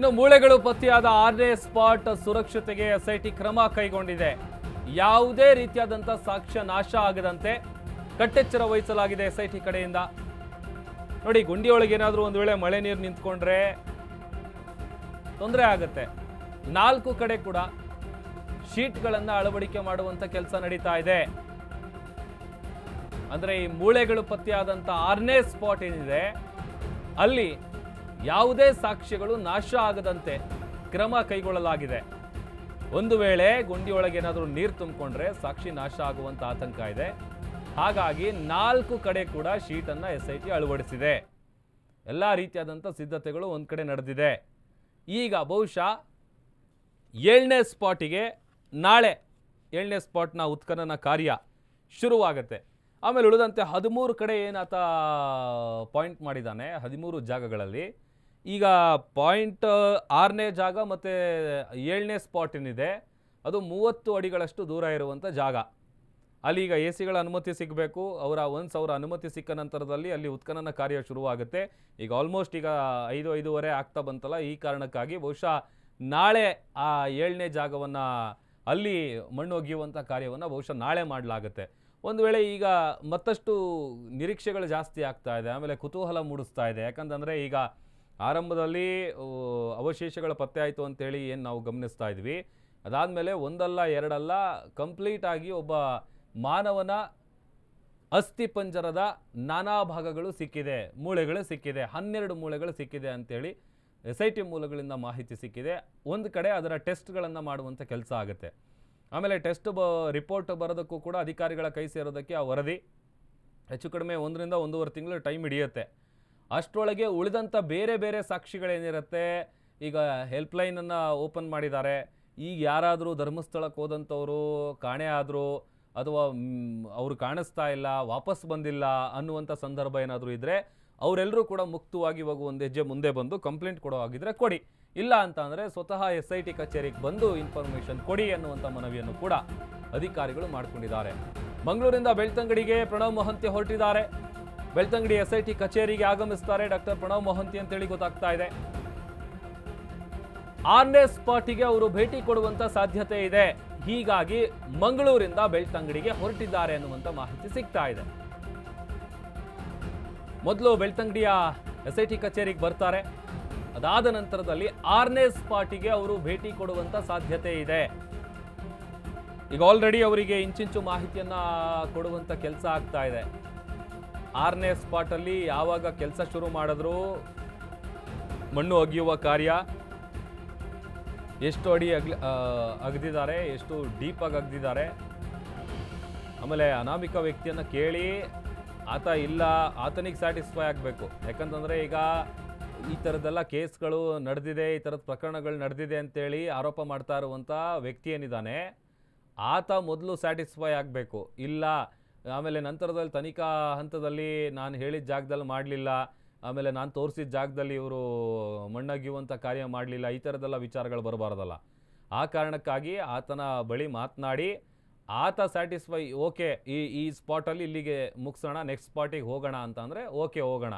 ಇನ್ನು ಮೂಳೆಗಳು ಪತ್ತೆಯಾದ ಆರನೇ ಸ್ಪಾಟ್ ಸುರಕ್ಷತೆಗೆ ಎಸ್ಐಟಿ ಕ್ರಮ ಕೈಗೊಂಡಿದೆ. ಯಾವುದೇ ರೀತಿಯಾದಂಥ ಸಾಕ್ಷ್ಯ ನಾಶ ಆಗದಂತೆ ಕಟ್ಟೆಚ್ಚರ ವಹಿಸಲಾಗಿದೆ ಎಸ್ಐಟಿ ಕಡೆಯಿಂದ. ನೋಡಿ, ಗುಂಡಿಯೊಳಗೆ ಏನಾದರೂ ಒಂದು ವೇಳೆ ಮಳೆ ನೀರು ನಿಂತ್ಕೊಂಡ್ರೆ ತೊಂದರೆ ಆಗುತ್ತೆ. ನಾಲ್ಕು ಕಡೆ ಕೂಡ ಶೀಟ್ಗಳನ್ನು ಅಳವಡಿಕೆ ಮಾಡುವಂಥ ಕೆಲಸ ನಡೀತಾ ಇದೆ. ಅಂದರೆ ಈ ಮೂಳೆಗಳು ಪತ್ತೆಯಾದಂಥ ಆರನೇ ಸ್ಪಾಟ್ ಏನಿದೆ, ಅಲ್ಲಿ ಯಾವುದೇ ಸಾಕ್ಷ್ಯಗಳು ನಾಶ ಆಗದಂತೆ ಕ್ರಮ ಕೈಗೊಳ್ಳಲಾಗಿದೆ. ಒಂದು ವೇಳೆ ಗುಂಡಿಯೊಳಗೆ ಏನಾದರೂ ನೀರು ತುಂಬಿಕೊಂಡ್ರೆ ಸಾಕ್ಷಿ ನಾಶ ಆಗುವಂತ ಆತಂಕ ಇದೆ. ಹಾಗಾಗಿ ನಾಲ್ಕು ಕಡೆ ಕೂಡ ಶೀಟನ್ನು ಎಸ್ ಐ ಟಿ ಅಳವಡಿಸಿದೆ. ಎಲ್ಲ ರೀತಿಯಾದಂಥ ಸಿದ್ಧತೆಗಳು ಒಂದು ಕಡೆ ನಡೆದಿದೆ. ಈಗ ಬಹುಶಃ ಏಳನೇ ಸ್ಪಾಟಿಗೆ ನಾಳೆ ಏಳನೇ ಸ್ಪಾಟ್ನ ಉತ್ಖನನ ಕಾರ್ಯ ಶುರುವಾಗುತ್ತೆ. ಆಮೇಲೆ ಉಳಿದಂತೆ ಹದಿಮೂರು ಕಡೆ ಏನಾತ ಪಾಯಿಂಟ್ ಮಾಡಿದ್ದಾನೆ, ಹದಿಮೂರು ಜಾಗಗಳಲ್ಲಿ. ಈಗ ಪಾಯಿಂಟ್, ಆರನೇ ಜಾಗ ಮತ್ತು ಏಳನೇ ಸ್ಪಾಟ್ ಏನಿದೆ, ಅದು ಮೂವತ್ತು ಅಡಿಗಳಷ್ಟು ದೂರ ಇರುವಂಥ ಜಾಗ. ಅಲ್ಲಿ ಈಗ ಎ ಸಿಗಳ ಅನುಮತಿ ಸಿಗಬೇಕು, ಅವರ ಒನ್ಸ್ ಅವರ ಅನುಮತಿ ಸಿಕ್ಕ ನಂತರದಲ್ಲಿ ಅಲ್ಲಿ ಉತ್ಖನನ ಕಾರ್ಯ ಶುರುವಾಗುತ್ತೆ. ಈಗ ಆಲ್ಮೋಸ್ಟ್ ಈಗ ಐದು, ಐದೂವರೆ ಆಗ್ತಾ ಬಂತಲ್ಲ, ಈ ಕಾರಣಕ್ಕಾಗಿ ಬಹುಶಃ ನಾಳೆ ಆ ಏಳನೇ ಜಾಗವನ್ನು ಅಲ್ಲಿ ಮಣ್ಣು ಒಗೆಯುವಂಥ ಕಾರ್ಯವನ್ನು ಬಹುಶಃ ನಾಳೆ ಮಾಡಲಾಗುತ್ತೆ. ಒಂದು ವೇಳೆ ಈಗ ಮತ್ತಷ್ಟು ನಿರೀಕ್ಷೆಗಳು ಜಾಸ್ತಿ ಆಗ್ತಾ ಇದೆ, ಆಮೇಲೆ ಕುತೂಹಲ ಮೂಡಿಸ್ತಾ ಇದೆ. ಯಾಕಂತಂದರೆ ಈಗ ಆರಂಭದಲ್ಲಿ ಅವಶೇಷಗಳ ಪತ್ತೆ ಆಯಿತು ಅಂತೇಳಿ ಏನು ನಾವು ಗಮನಿಸ್ತಾ ಇದ್ವಿ. ಅದಾದಮೇಲೆ ಒಂದಲ್ಲ, ಎರಡಲ್ಲ ಕಂಪ್ಲೀಟ್ ಆಗಿ ಒಬ್ಬ ಮಾನವನ ಅಸ್ಥಿ ಪಂಜರದ ನಾನಾ ಭಾಗಗಳು ಸಿಕ್ಕಿದೆ. ಮೂಳೆಗಳು ಸಿಕ್ಕಿದೆ. ಹನ್ನೆರಡು ಮೂಳೆಗಳು ಸಿಕ್ಕಿದೆ ಅಂತೇಳಿ ಎಸ್ ಐ ಟಿ ಮೂಲಗಳಿಂದ ಮಾಹಿತಿ ಸಿಕ್ಕಿದೆ. ಒಂದು ಕಡೆ ಅದರ ಟೆಸ್ಟ್ಗಳನ್ನು ಮಾಡುವಂಥ ಕೆಲಸ ಆಗುತ್ತೆ. ಆಮೇಲೆ ಟೆಸ್ಟ್ ಬ, ರಿಪೋರ್ಟ್ ಬರೋದಕ್ಕೂ ಕೂಡ ಅಧಿಕಾರಿಗಳ ಕೈ ಸೇರೋದಕ್ಕೆ ಆ ವರದಿ ಹೆಚ್ಚು ಕಡಿಮೆ ಒಂದರಿಂದ ಒಂದೂವರೆ ತಿಂಗಳು ಟೈಮ್ ಹಿಡಿಯುತ್ತೆ. ಅಷ್ಟರೊಳಗೆ ಉಳಿದಂಥ ಬೇರೆ ಬೇರೆ ಸಾಕ್ಷಿಗಳೇನಿರುತ್ತೆ, ಈಗ ಹೆಲ್ಪ್ಲೈನನ್ನು ಓಪನ್ ಮಾಡಿದ್ದಾರೆ. ಈಗ ಯಾರಾದರೂ ಧರ್ಮಸ್ಥಳಕ್ಕೆ ಹೋದಂಥವರು ಕಾಣೆ ಆದರೂ ಅಥವಾ ಅವರು ಕಾಣಿಸ್ತಾ ಇಲ್ಲ, ವಾಪಸ್ ಬಂದಿಲ್ಲ ಅನ್ನುವಂಥ ಸಂದರ್ಭ ಏನಾದರೂ ಇದ್ದರೆ ಅವರೆಲ್ಲರೂ ಕೂಡ ಮುಕ್ತವಾಗಿ ಇವಾಗ ಒಂದು ಹೆಜ್ಜೆ ಮುಂದೆ ಬಂದು ಕಂಪ್ಲೇಂಟ್ ಕೊಡೋ ಹಾಗಿದ್ರೆ ಕೊಡಿ. ಇಲ್ಲ ಅಂತ ಅಂದರೆ ಸ್ವತಃ ಎಸ್ ಐ ಟಿ ಕಚೇರಿಗೆ ಬಂದು ಇನ್ಫಾರ್ಮೇಷನ್ ಕೊಡಿ ಅನ್ನುವಂಥ ಮನವಿಯನ್ನು ಕೂಡ ಅಧಿಕಾರಿಗಳು ಮಾಡಿಕೊಂಡಿದ್ದಾರೆ. ಮಂಗಳೂರಿಂದ ಬೆಳ್ತಂಗಡಿಗೆ ಪ್ರಣವ್ ಮೊಹಂತಿ ಹೊರಟಿದ್ದಾರೆ. ಬೆಳ್ತಂಗಡಿ ಎಸ್ಐಟಿ ಕಚೇರಿಗೆ ಆಗಮಿಸ್ತಾರೆ ಡಾಕ್ಟರ್ ಪ್ರಣವ್ ಮೊಹಂತಿ ಅಂತೇಳಿ ಗೊತ್ತಾಗ್ತಾ ಇದೆ. ಆರನೇ ಸ್ಪಾಟಿಗೆ ಅವರು ಭೇಟಿ ಕೊಡುವಂತ ಸಾಧ್ಯತೆ ಇದೆ. ಹೀಗಾಗಿ ಮಂಗಳೂರಿಂದ ಬೆಳ್ತಂಗಡಿಗೆ ಹೊರಟಿದ್ದಾರೆ ಅನ್ನುವಂತ ಮಾಹಿತಿ ಸಿಗ್ತಾ ಇದೆ. ಮೊದಲು ಬೆಳ್ತಂಗಡಿಯ ಎಸ್ಐಟಿ ಕಚೇರಿಗೆ ಬರ್ತಾರೆ. ಅದಾದ ನಂತರದಲ್ಲಿ ಆರನೇ ಸ್ಪಾಟಿಗೆ ಅವರು ಭೇಟಿ ಕೊಡುವಂತ ಸಾಧ್ಯತೆ ಇದೆ. ಈಗ ಆಲ್ರೆಡಿ ಅವರಿಗೆ ಇಂಚಿಂಚು ಮಾಹಿತಿಯನ್ನ ಕೊಡುವಂತ ಕೆಲಸ ಆಗ್ತಾ ಇದೆ. ಆರನೇ ಸ್ಪಾಟಲ್ಲಿ ಯಾವಾಗ ಕೆಲಸ ಶುರು ಮಾಡಿದ್ರು, ಮಣ್ಣು ಅಗೆಯುವ ಕಾರ್ಯ, ಎಷ್ಟು ಅಡಿ ಅಗ್ಲಿ ಅಗ್ದಿದ್ದಾರೆ, ಎಷ್ಟು ಡೀಪಾಗಿ ಅಗ್ದಿದ್ದಾರೆ. ಆಮೇಲೆ ಅನಾಮಿಕ ವ್ಯಕ್ತಿಯನ್ನು ಕೇಳಿ, ಆತ ಇಲ್ಲ, ಆತನಿಗೆ ಸ್ಯಾಟಿಸ್ಫೈ ಆಗಬೇಕು. ಯಾಕಂತಂದರೆ ಈಗ ಈ ಥರದ್ದೆಲ್ಲ ಕೇಸ್ಗಳು ನಡೆದಿದೆ, ಈ ಥರದ ಪ್ರಕರಣಗಳು ನಡೆದಿದೆ ಅಂತೇಳಿ ಆರೋಪ ಮಾಡ್ತಾ ಇರುವಂಥ ವ್ಯಕ್ತಿ ಏನಿದ್ದಾನೆ, ಆತ ಮೊದಲು ಸ್ಯಾಟಿಸ್ಫೈ ಆಗಬೇಕು. ಇಲ್ಲ ಆಮೇಲೆ ನಂತರದಲ್ಲಿ ತನಿಖಾ ಹಂತದಲ್ಲಿ ನಾನು ಹೇಳಿದ ಜಾಗದಲ್ಲಿ ಮಾಡಲಿಲ್ಲ. ಆಮೇಲೆ ನಾನು ತೋರಿಸಿದ ಜಾಗದಲ್ಲಿ ಇವರು ಮಣ್ಣಗಿಯುವಂಥ ಕಾರ್ಯ ಮಾಡಲಿಲ್ಲ. ಈ ಥರದ್ದೆಲ್ಲ ವಿಚಾರಗಳು ಬರಬಾರ್ದಲ್ಲ. ಆ ಕಾರಣಕ್ಕಾಗಿ ಆತನ ಬಳಿ ಮಾತನಾಡಿ, ಆತ ಸ್ಯಾಟಿಸ್ಫೈ, ಓಕೆ, ಈ ಈ ಸ್ಪಾಟಲ್ಲಿ ಇಲ್ಲಿಗೆ ಮುಗಿಸೋಣ, ನೆಕ್ಸ್ಟ್ ಸ್ಪಾಟಿಗೆ ಹೋಗೋಣ ಅಂತ ಓಕೆ, ಹೋಗೋಣ.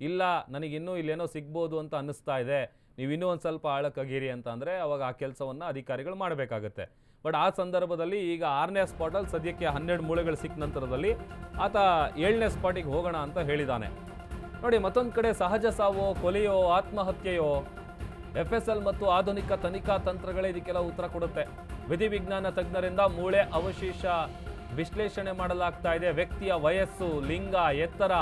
ಇಲ್ಲ, ನನಗಿನ್ನೂ ಇಲ್ಲೇನೋ ಸಿಗ್ಬೋದು ಅಂತ ಅನ್ನಿಸ್ತಾ ಇದೆ. ನೀವು ಇನ್ನೂ ಒಂದು ಸ್ವಲ್ಪ ಆಳಕ್ಕಾಗಿರಿ ಅಂತ ಅಂದರೆ ಅವಾಗ ಆ ಕೆಲಸವನ್ನು ಅಧಿಕಾರಿಗಳು ಮಾಡಬೇಕಾಗತ್ತೆ. ಬಟ್ ಆ ಸಂದರ್ಭದಲ್ಲಿ ಈಗ ಆರನೇ ಸ್ಪಾಟಲ್ಲಿ ಸದ್ಯಕ್ಕೆ ಹನ್ನೆರಡು ಮೂಳೆಗಳು ಸಿಕ್ಕ ನಂತರದಲ್ಲಿ ಆತ ಏಳನೇ ಸ್ಪಾಟಿಗೆ ಹೋಗೋಣ ಅಂತ ಹೇಳಿದ್ದಾನೆ ನೋಡಿ, ಮತ್ತೊಂದು ಕಡೆ ಸಹಜ ಸಾವೋ, ಕೊಲೆಯೋ, ಆತ್ಮಹತ್ಯೆಯೋ ಎಫ್ ಎಸ್ ಎಲ್ ಮತ್ತು ಆಧುನಿಕ ತನಿಖಾ ತಂತ್ರಗಳೇ ಇದಕ್ಕೆಲ್ಲ ಉತ್ತರ ಕೊಡುತ್ತೆ. ವಿಧಿವಿಜ್ಞಾನ ತಜ್ಞರಿಂದ ಮೂಳೆ ಅವಶೇಷ ವಿಶ್ಲೇಷಣೆ ಮಾಡಲಾಗ್ತಾ ಇದೆ. ವ್ಯಕ್ತಿಯ ವಯಸ್ಸು, ಲಿಂಗ, ಎತ್ತರ,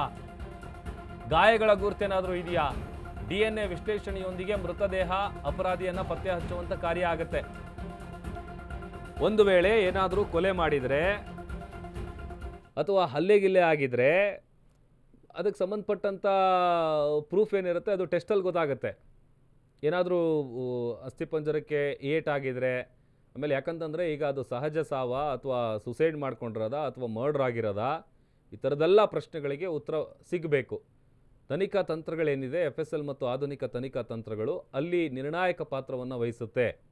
ಗಾಯಗಳ ಗುರುತೇನಾದರೂ ಇದೆಯಾ? ಡಿ ಎನ್ ಎ ವಿಶ್ಲೇಷಣೆಯೊಂದಿಗೆ ಮೃತದೇಹ ಅಪರಾಧಿಯನ್ನು ಪತ್ತೆ ಹಚ್ಚುವಂತ ಕಾರ್ಯ ಆಗುತ್ತೆ. ಒಂದು ವೇಳೆ ಏನಾದರೂ ಕೊಲೆ ಮಾಡಿದರೆ ಅಥವಾ ಹಲ್ಲೆಗಿಲ್ಲೆ ಆಗಿದ್ರೆ ಅದಕ್ಕೆ ಸಂಬಂಧಪಟ್ಟಂಥ ಪ್ರೂಫ್ ಏನಿರುತ್ತೆ ಅದು ಟೆಸ್ಟಲ್ಲಿ ಗೊತ್ತಾಗುತ್ತೆ. ಏನಾದರೂ ಅಸ್ಥಿಪಂಜರಕ್ಕೆ ಏಟ್ ಆಗಿದ್ರೆ, ಆಮೇಲೆ ಯಾಕಂತಂದರೆ ಈಗ ಅದು ಸಹಜ ಸಾವ ಅಥವಾ ಸುಸೈಡ್ ಮಾಡ್ಕೊಂಡಿರೋದ ಅಥವಾ ಮರ್ಡರ್ ಆಗಿರೋದ, ಈ ಥರದ್ದೆಲ್ಲ ಪ್ರಶ್ನೆಗಳಿಗೆ ಉತ್ತರ ಸಿಗಬೇಕು. ತನಿಖಾ ತಂತ್ರಗಳೇನಿದೆ ಎಫ್ ಎಸ್ ಮತ್ತು ಆಧುನಿಕ ತನಿಖಾ ತಂತ್ರಗಳು ಅಲ್ಲಿ ನಿರ್ಣಾಯಕ ಪಾತ್ರವನ್ನು ವಹಿಸುತ್ತೆ.